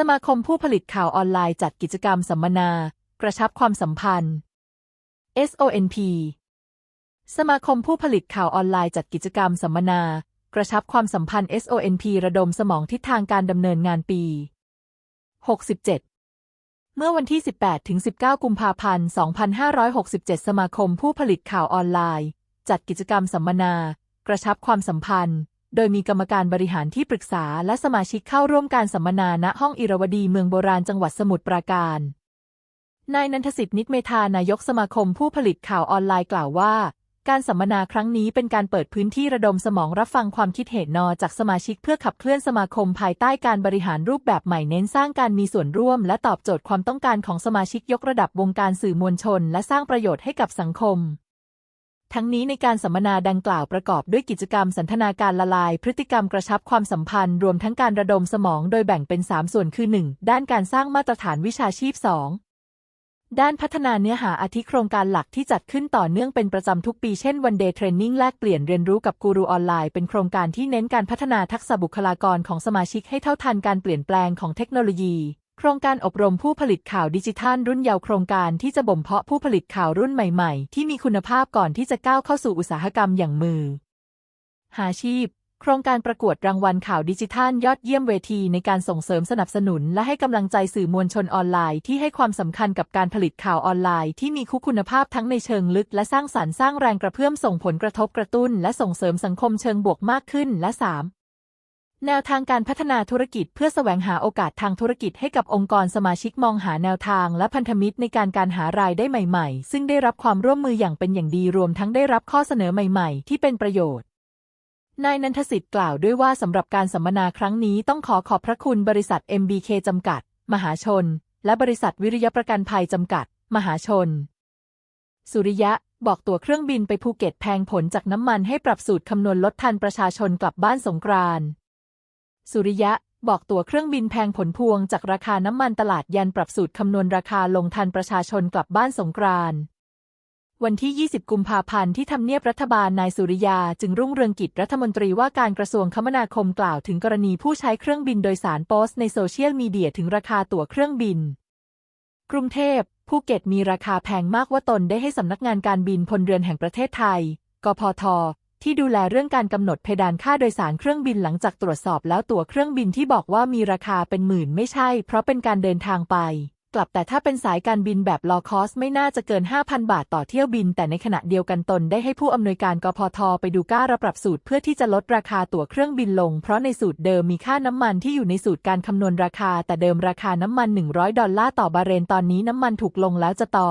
สมาคมผู้ผลิตข่าวออนไลน์จัดกิจกรรมสัมมนา กระชับความสัมพันธ์ SONP สมาคมผู้ผลิตข่าวออนไลน์จัดกิจกรรมสัมมนา กระชับความสัมพันธ์ SONP ระดมสมองทิศทางการดำเนินงานปี 67 เมื่อวันที่ 18 ถึง 19 กุมภาพันธ์ 2567 สมาคมผู้ผลิตข่าวออนไลน์ จัดกิจกรรมสัมมนา กระชับความสัมพันธ์ โดยมีกรรมการบริหารที่ปรึกษาและสมาชิกเข้าร่วมการสัมมนาณห้องอิรวดีเมืองโบราณจังหวัดสมุทรปราการ นายนันทสิทธิ์นิตเมธานายกสมาคมผู้ผลิตข่าวออนไลน์กล่าวว่า การสัมมนาครั้งนี้เป็นการเปิดพื้นที่ระดมสมองรับฟังความคิดเห็นนอจากสมาชิกเพื่อขับเคลื่อนสมาคมภายใต้การบริหารรูปแบบใหม่เน้นสร้างการมีส่วนร่วม และตอบโจทย์ความต้องการของสมาชิกยกระดับวงการสื่อมวลชน และสร้างประโยชน์ให้กับสังคม ทั้งนี้ในการสัมมนาดังกล่าวประกอบด้วยกิจกรรมสันทนาการละลาย พฤติกรรมกระชับความสัมพันธ์ รวมทั้งการระดมสมองโดยแบ่งเป็น 3 ส่วนคือ 1. ด้านการสร้างมาตรฐานวิชาชีพ 2. ด้านพัฒนาเนื้อหาอาทิโครงการหลักที่จัดขึ้นต่อเนื่องเป็นประจำทุกปีเช่นวันเดย์เทรนนิ่งแลกเปลี่ยนเรียนรู้กับกูรูออนไลน์เป็นโครงการที่เน้นการพัฒนาทักษะบุคลากรของสมาชิกให้เท่าทันการเปลี่ยนแปลงของเทคโนโลยี โครงการอบรมผู้ผลิตข่าวดิจิทัลรุ่นเยาว์โครงการที่จะบ่มเพาะผู้ผลิตข่าวรุ่นใหม่ๆ ที่มีคุณภาพก่อนที่จะก้าวเข้าสู่อุตสาหกรรมอย่างมือ หาชีพ โครงการประกวดรางวัลข่าวดิจิทัลยอดเยี่ยมเวทีในการส่งเสริมสนับสนุน และให้กำลังใจสื่อมวลชนออนไลน์ที่ให้ความสำคัญกับการผลิตข่าวออนไลน์ที่มีคุคุณภาพทั้งในเชิงลึกและสร้างสารรค์สร้างแรงกระเพื่อมส่งผลกระทบกระตุ้น และส่งเสริมสังคมเชิงบวกมากขึ้นและ 3. แนวทางการพัฒนาธุรกิจเพื่อแสวงหาโอกาสทางธุรกิจให้กับองค์กรสมาชิกมองหาแนวทางและพันธมิตรในการการหารายได้ใหม่ๆ ซึ่งได้รับความร่วมมืออย่างเป็นอย่างดีรวมทั้งได้รับข้อเสนอใหม่ๆ ที่เป็นประโยชน์ นายนันทสิทธิ์กล่าวด้วยว่าสำหรับการสัมมนาครั้งนี้ต้องขอขอบพระคุณบริษัท MBK จำกัด มหาชน และบริษัทวิริยประกันภัยจำกัด มหาชน สุริยะบอกตั๋วเครื่องบินไปภูเก็ตแพงผลจากน้ำมันให้ปรับสูตรคำนวณลดทันประชาชนกลับบ้านสงกรานต์ สุริยะบอกตั๋วเครื่องบินแพงผลพวงจากราคาน้ำมันตลาดยันปรับสูตรคำนวณราคาลงทันประชาชนกลับบ้านสงกรานต์วันที่ 20 กุมภาพันธ์ที่ทำเนียบรัฐบาลนายสุริยา จึงรุ่งเรืองกิจรัฐมนตรีว่าการกระทรวงคมนาคมกล่าวถึงกรณีผู้ใช้เครื่องบินโดยสารโพสต์ในโซเชียลมีเดียถึงราคาตั๋วเครื่องบิน กรุงเทพภูเก็ตมีราคาแพงมากว่าตนได้ให้สำนักงานการบินพลเรือนแห่งประเทศไทย กพท ที่ดูแลเรื่องการกำหนดเพดานค่าโดยสารเครื่องบินหลังจากตรวจสอบแล้วตั๋วเครื่องบินที่บอกว่ามีราคาเป็นหมื่นไม่ใช่ เพราะเป็นการเดินทางไป กลับแต่ถ้าเป็นสายการบินแบบลอคอสไม่น่าจะเกิน 5,000 บาทต่อเที่ยวบิน แต่ในขณะเดียวกันตนได้ให้ผู้อำนวยการกพทไปดูก้าระปรับสูตรเพื่อที่จะลดราคาตั๋วเครื่องบินลง เพราะในสูตรเดิมมีค่าน้ำมันที่อยู่ในสูตรการคำนวณราคา แต่เดิมราคาน้ำมัน 100 ดอลลาร์ต่อบาร์เรนตอนนี้น้ำมันถูกลงแล้วจะต่อ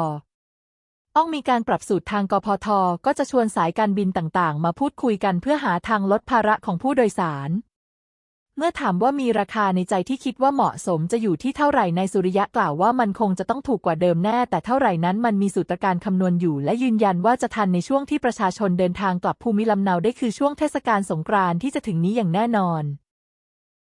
ต้องมีการปรับสูตรทางกพท ก็จะชวนสายการบินต่างๆ มาพูดคุยกันเพื่อหาทางลดภาระของผู้โดยสาร เมื่อถามว่ามีราคาในใจที่คิดว่าเหมาะสมจะอยู่ที่เท่าไหร่ในายสุริยะกล่าวว่ามันคงจะต้องถูกกว่าเดิมแน่ แต่เท่าไหร่นั้นมันมีสูตรการคำนวณอยู่ และยืนยันว่าจะทันในช่วงที่ประชาชนเดินทางกลับภูมิลำเนาได้คือช่วงเทศกาลสงกรานต์ที่จะถึงนี้อย่างแน่นอน